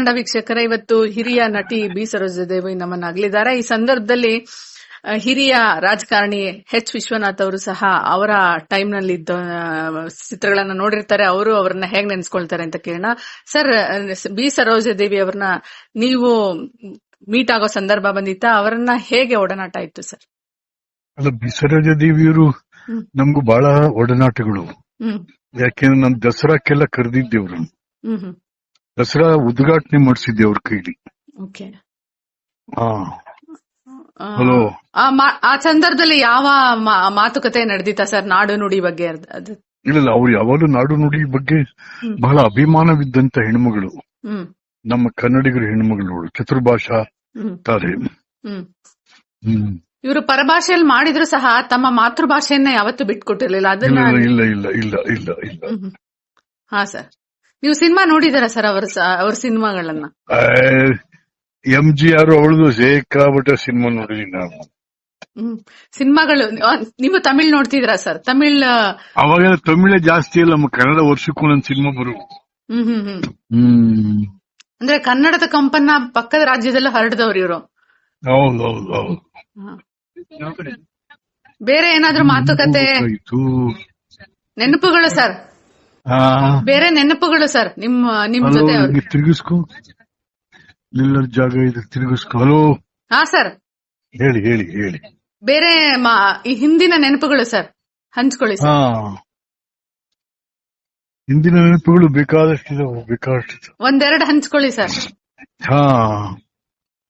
ಕನ್ನಡ ವೀಕ್ಷಕರ ಇವತ್ತು ಹಿರಿಯ ನಟಿ ಬಿ ಸರೋಜದೇವಿ ನಮ್ಮನ್ನ ಅಗಲಿದ್ದಾರೆ ಈ ಸಂದರ್ಭದಲ್ಲಿ ಹಿರಿಯ ರಾಜಕಾರಣಿ ಎಚ್ ವಿಶ್ವನಾಥ್ ಅವರು ಸಹ ಅವರ ಟೈಮ್ನಲ್ಲಿ ಇದ್ದ ಚಿತ್ರಗಳನ್ನ ನೋಡಿರ್ತಾರೆ. ಅವರು ಅವರನ್ನ ಹೇಗ್ ನೆನ್ಸ್ಕೊಳ್ತಾರೆ ಅಂತ ಕೇಳೋಣ. ಸರ್ ಬಿ ಸರೋಜದೇವಿ ಅವ್ರನ್ನ ನೀವು ಮೀಟ್ ಆಗೋ ಸಂದರ್ಭ ಬಂದಿತ್ತ? ಅವರನ್ನ ಹೇಗೆ ಒಡನಾಟ ಇತ್ತು ಸರ್? ಅಲ್ಲ ದೇವಿ ಅವರು ನಮಗೂ ಬಹಳ ಒಡನಾಟಗಳು. ಯಾಕೆಂದ್ರೆ ನಮ್ ದಸರಾಕ್ಕೆಲ್ಲ ಕರೆದಿದ್ದೇವ್ರು. ಹ್ಮ್ ಹ್ಮ್. ದಸರಾ ಉದ್ಘಾಟನೆ ಮಾಡಿಸಿದ್ದೆ ಅವ್ರ ಕೈಲಿ. ಓಕೆ. ಹಾ. ಆ, ಹಲೋ. ಆ ಸಂದರ್ಭದಲ್ಲಿ ಯಾವ ಮಾತುಕತೆ ನಡೆದಿತ್ತ ಸರ್ ನಾಡು ನುಡಿ ಬಗ್ಗೆ ಅದ್- ಇಲ್ಲ ಅವ್ರು ಯಾವಾಗಲೂ ನಾಡು ನುಡಿ ಬಗ್ಗೆ. ಬಹಳ ಅಭಿಮಾನವಿದ್ದಂತ ಹೆಣ್ಮಗಳು. ನಮ್ಮ ಕನ್ನಡಿಗರ ಹೆಣ್ಮಗಳು. ಚತುರ್ಭಾಷಾ ತಾರೆ. ಇವರು ಪರಭಾಷೆಯಲ್ಲಿ ಮಾಡಿದ್ರು ಸಹ ತಮ್ಮ ಮಾತೃಭಾಷೆಯನ್ನ ಯಾವತ್ತೂ ಬಿಟ್ಕೊಟ್ಟಿರ್ಲಿಲ್ಲ ಅದನ್ನ ಇಲ್ಲ ಇಲ್ಲ ಇಲ್ಲ ಇಲ್ಲ ಇಲ್ಲ. ಹಾ ಸರ್. ನೀವು ಸಿನಿಮಾ ನೋಡಿದಾರ ಸರ್ ಅವ್ರ ಅವ್ರ ಸಿನಿಮಾಗಳನ್ನ? ಎಂ ಜಿ ಆರ್ ಅವಳದು ಸಿಕ್ಕಾಪಟ್ಟೆ ಸಿನಿಮಾ ನೋಡಿದೀನಿ ನಾನು. ಸಿನಿಮಾಗಳು ನೀವು ತಮಿಳ್ ನೋಡ್ತಿದ್ರಾ ಸರ್? ತಮಿಳ್ ಅವಾಗ ತಮಿಳೇ ಜಾಸ್ತಿ ಇಲ್ಲ ನಮ್ಮ ಕನ್ನಡ ವರ್ಷಕ್ಕೂ ಒಂದ್ ಸಿನಿಮಾ ಬರು ಅಂದ್ರೆ ಕನ್ನಡದ ಕಂಪನ್ನ ಪಕ್ಕದ ರಾಜ್ಯದಲ್ಲೂ ಹರಡಿದವ್ರು ಇವರು. ಬೇರೆ ಏನಾದ್ರೂ ಮಾತುಕತೆ? ನೆನಪುಗಳು ಸರ್? ಬೇರೆ ನೆನಪುಗಳು ಸರ್ ನಿಮ್ಮ ನಿಮ್ ಜೊತೆ ತಿರುಗಿಸ್ಕೊ. ಜಾಗ ಇದೆ ತಿರುಗಿಸ್ಕೊ. ಹಲೋ? ಹಾ ಸರ್. ಹೇಳಿ ಹೇಳಿ ಹೇಳಿ. ಬೇರೆ ಮಾ- ಈ ಹಿಂದಿನ ನೆನಪುಗಳು ಸರ್ ಹಂಚ್ಕೊಳ್ಳಿ ಹಾ. ಸರ್ ಹಿಂದಿನ ನೆನಪುಗಳು ಬೇಕಾದಷ್ಟಿದೆ ಬೇಕಾದಷ್ಟು ಒಂದೆರಡು ಹಂಚ್ಕೊಳ್ಳಿ ಸರ್. ಹಾ.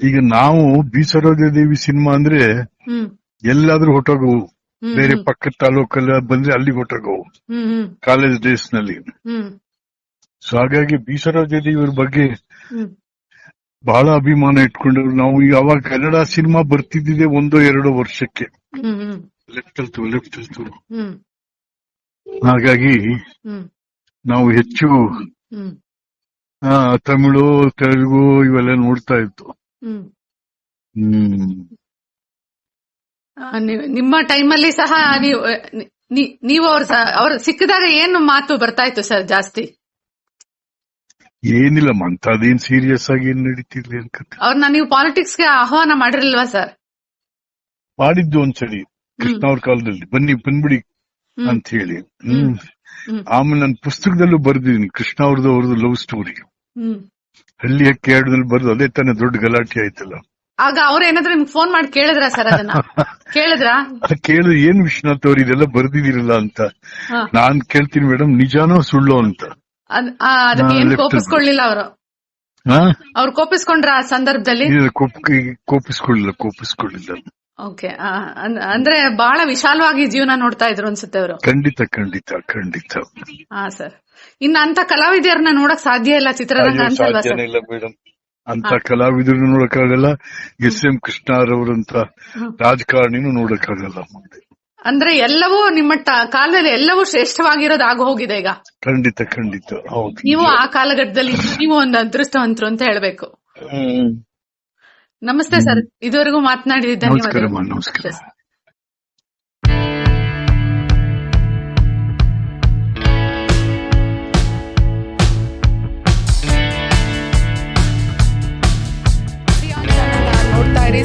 ಈಗ ನಾವು ಬಿ ಸರೋಜ ದೇವಿ ಸಿನಿಮಾ ಅಂದ್ರೆ ಹ್ಮ್. ಎಲ್ಲಾದ್ರೂ ಹೊಟ್ಟೋಗವು ಬೇರೆ ಪಕ್ಕದ ತಾಲೂಕಲ್ಲ ಬಂದ್ರೆ ಅಲ್ಲಿ ಹೊಟ್ಟೋಗವು ಕಾಲೇಜ್ ಡೇಸ್ನಲ್ಲಿ ಸೊ ಹಾಗಾಗಿ ಜೊತೆ ಇವರ ಬಗ್ಗೆ ಬಹಳ ಅಭಿಮಾನ ಇಟ್ಕೊಂಡ್ರು ನಾವು ಯಾವಾಗ ಅವಾಗ ಕನ್ನಡ ಸಿನಿಮಾ ಬರ್ತಿದ್ದಿದೆ ಒಂದೋ ಎರಡೋ ವರ್ಷಕ್ಕೆ. ಲೆಫ್ಟ್ ಅಲ್ತು ಲೆಫ್ಟ್ ಅಲ್ತು ಹಾಗಾಗಿ ನಾವು ಹೆಚ್ಚು ತಮಿಳು ತೆಲುಗು ಇವೆಲ್ಲ ನೋಡ್ತಾ ಇತ್ತು. ಹ್ಮ್. ನಿಮ್ಮ ಟೈಮಲ್ಲಿ ಸಹ ನೀವು ನೀವು ಅವ್ರ ಅವ್ರ ಸಿಕ್ಕಿದಾಗ ಏನು ಮಾತು ಬರ್ತಾ ಇತ್ತು ಸರ್ ಜಾಸ್ತಿ? ಏನಿಲ್ಲ ಮಂತದೇನ್ ಸೀರಿಯಸ್ ಆಗಿ ಏನ್ ನಡೀತಿರ್ಲಿ ಅನ್ಕತ್ತೆ. ಅವ್ರನ್ನ ನೀವು ಪಾಲಿಟಿಕ್ಸ್ಗೆ ಆಹ್ವಾನ ಮಾಡಿರ್ಲಿಲ್ವಾ ಸರ್? ಮಾಡಿದ್ದು ಒಂದ್ಸರಿ ಕೃಷ್ಣ ಅವ್ರ ಕಾಲದಲ್ಲಿ. ಬನ್ನಿ ಬಂದ್ಬಿಡಿ ಅಂತ ಹೇಳಿ. ಹ್ಮ್. ಆಮೇಲೆ ನನ್ನ ಪುಸ್ತಕದಲ್ಲೂ ಬರ್ದಿದ್ದೀನಿ ಕೃಷ್ಣ ಅವ್ರದ್ದು ಅವ್ರದ್ದು ಲವ್ ಸ್ಟೋರಿ ಹಳ್ಳಿ ಹಕ್ಕಿ ಹಾಡದಲ್ಲಿ ಬರ್ದು ಅದೇ ತಾನೇ ದೊಡ್ಡ ಗಲಾಟೆ ಆಯ್ತಲ್ಲ. ಆಗ ಅವ್ರ ಏನಾದ್ರು ನಿಮ್ಗೆ ಫೋನ್ ಮಾಡಿ ಕೇಳಿದ್ರ ಸರ್ ಅದನ್ನ? ಕೇಳಿದ್ರ? ಕೇಳಿದ್ರೆ ಏನ್ ವಿಶ್ವನಾಥ್ ಅವ್ರು ಇದೆಲ್ಲ ಬರ್ದಿದಿರಲ್ಲ ಅಂತ. ನಾನ್ ಕೇಳ್ತೀನಿ ಮೇಡಮ್ ನಿಜಾನೋ ಸುಳ್ಳು ಅಂತ. ಅದಕ್ಕೆ ಏನ್ ಕೋಪಿಸ್ಕೊಳ್ಳಿಲ್ಲ ಅವರು? ಅವ್ರು ಕೋಪಿಸ್ಕೊಂಡ್ರ ಆ ಸಂದರ್ಭದಲ್ಲಿ? ಕೋಪಿಸ್ಕೊಳ್ಳಿಲ್ಲ ಕೋಪಿಸ್ಕೊಳ್ಳಿಲ್ಲ. ಓಕೆ ಅಂದ್ರೆ ಬಹಳ ವಿಶಾಲವಾಗಿ ಜೀವನ ನೋಡ್ತಾ ಇದ್ರು ಅನ್ಸುತ್ತೆ ಅವರು. ಖಂಡಿತ ಖಂಡಿತ ಖಂಡಿತ. ಹಾ ಸರ್ ಇನ್ನ ಅಂತ ಕಲಾವಿದರನ್ನ ನೋಡಕ್ ಸಾಧ್ಯ ಇಲ್ಲ ಚಿತ್ರರಂಗ ಅಂತ ಸಾಧ್ಯ ಸರ್ ಅಂತ ಕಲಾವಿದರು ನೋಡಕ್ಕಾಗಲ್ಲ ಎಸ್ ಎಂ ಕೃಷ್ಣರವರಂತ ರಾಜಕಾರಣಿನೂ ನೋಡಕ್ಕಾಗಲ್ಲ. ಮುಂದೆ ಅಂದ್ರೆ ಎಲ್ಲವೂ ನಿಮ್ಮ ಕಾಲದಲ್ಲಿ ಎಲ್ಲವೂ ಶ್ರೇಷ್ಠವಾಗಿರೋದು ಆಗ ಹೋಗಿದೆ ಈಗ. ಖಂಡಿತ ಖಂಡಿತ. ಹೌದು. ನೀವು ಆ ಕಾಲಘಟ್ಟದಲ್ಲಿ ನೀವು ಒಂದು ಅದೃಷ್ಟವಂತರು ಅಂತ ಹೇಳ್ಬೇಕು. ಹ್ಮ್. ನಮಸ್ತೆ ಸರ್. ಇದುವರೆಗೂ ಮಾತನಾಡಿದ ನಮಸ್ಕಾರಮ್ಮ